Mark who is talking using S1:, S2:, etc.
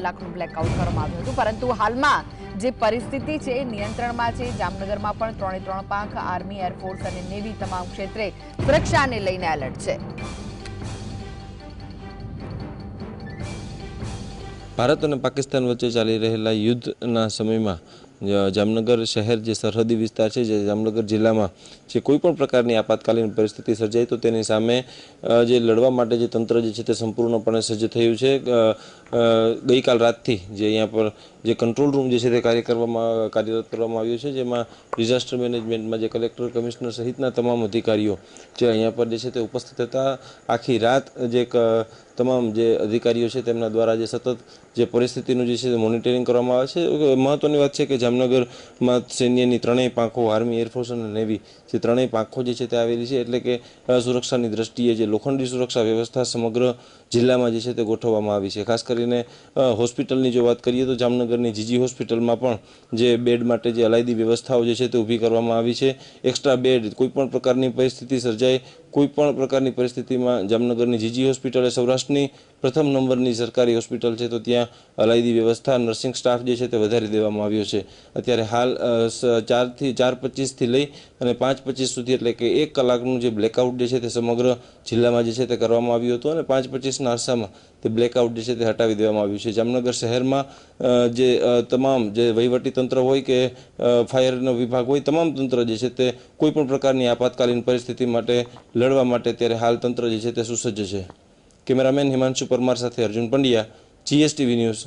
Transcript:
S1: કલાકનું બ્લેકઆઉટ કરવામાં આવ્યું હતું. પરંતુ હાલમાં જે પરિસ્થિતિ છે, એ નિયંત્રણમાં છે. જામનગરમાં પણ ત્રણે ત્રણ પાંખ, આર્મી એરફોર્સ અને નેવી તમામ ક્ષેત્રે સુરક્ષાને લઈને એલર્ટ છે.
S2: ભારત અને પાકિસ્તાન વચ્ચે ચાલી રહેલા યુદ્ધના સમયમાં જામનગર શહેર જે સરહદી વિસ્તાર છે, જે જામનગર જિલ્લામાં જે કોઈ પણ પ્રકારની આપાતકાલીન પરિસ્થિતિ સર્જાય, તો તેની સામે જે લડવા માટે જે તંત્ર જે છે તે સંપૂર્ણપણે સજ્જ થયું છે. ગઈકાલ રાતથી જે અહીંયા પર જે કંટ્રોલ રૂમ જે છે તે કાર્ય કરવામાં, કાર્યરત કરવામાં આવ્યું છે, જેમાં ડિઝાસ્ટર મેનેજમેન્ટમાં જે કલેક્ટર કમિશનર સહિતના તમામ અધિકારીઓ જે અહીંયા પર જે છે તે ઉપસ્થિત હતા. આખી રાત જે તમામ જે અધિકારીઓ છે તેમના દ્વારા જે સતત જે પરિસ્થિતિનું જે છે તે મોનિટરિંગ કરવામાં આવે છે. મહત્વની વાત છે કે જામનગરમાં સૈન્યની ત્રણેય પાંખો આર્મી એરફોર્સ અને નેવી જે ત્રણેય પાંખો જે છે તે આવેલી છે, એટલે કે સુરક્ષાની દ્રષ્ટિએ જે લોખંડી સુરક્ષા વ્યવસ્થા સમગ્ર જિલ્લામાં જે છે તે ગોઠવવામાં આવી છે. ખાસ કરીને હોસ્પિટલની જો વાત કરીએ તો જામનગરની જીજી હોસ્પિટલમાં પણ જે બેડ માટે જે અલાયદી વ્યવસ્થાઓ જે છે તે ઊભી કરવામાં આવી છે. એક્સ્ટ્રા બેડ કોઈપણ પ્રકારની પરિસ્થિતિ સર્જાય કોઈ પણ પ્રકારની પરિસ્થિતિમાં જામનગરની જીજી હોસ્પિટલ એ સૌરાષ્ટ્રની પ્રથમ નંબરની સરકારી હોસ્પિટલ છે, તો ત્યાં અલાયદી વ્યવસ્થા નર્સિંગ સ્ટાફ જે છે તે વધારી દેવામાં આવ્યો છે. અત્યારે હાલ ચારથી, ચાર પચીસથી લઈ અને પાંચ પચીસ સુધી, એટલે કે એક કલાકનું જે બ્લેકઆઉટ જે છે તે સમગ્ર જિલ્લામાં જે છે તે કરવામાં આવ્યું હતું અને પાંચ પચીસના અરસામાં તે બ્લેકઆઉટ જે છે તે હટાવી દેવામાં આવ્યું છે. જામનગર શહેરમાં જે તમામ જે વહીવટી તંત્ર હોય કે ફાયરનો વિભાગ હોય, તમામ તંત્ર જે છે તે કોઈપણ પ્રકારની આપાતકાલીન પરિસ્થિતિ માટે લડવા માટે ત્યારે હાલ તંત્ર જે છે તે સુસજ્જ છે. કેમેરામેન હિમાંશુ પરમાર સાથે અર્જુન પંડ્યા જીએસટીવી ન્યૂઝ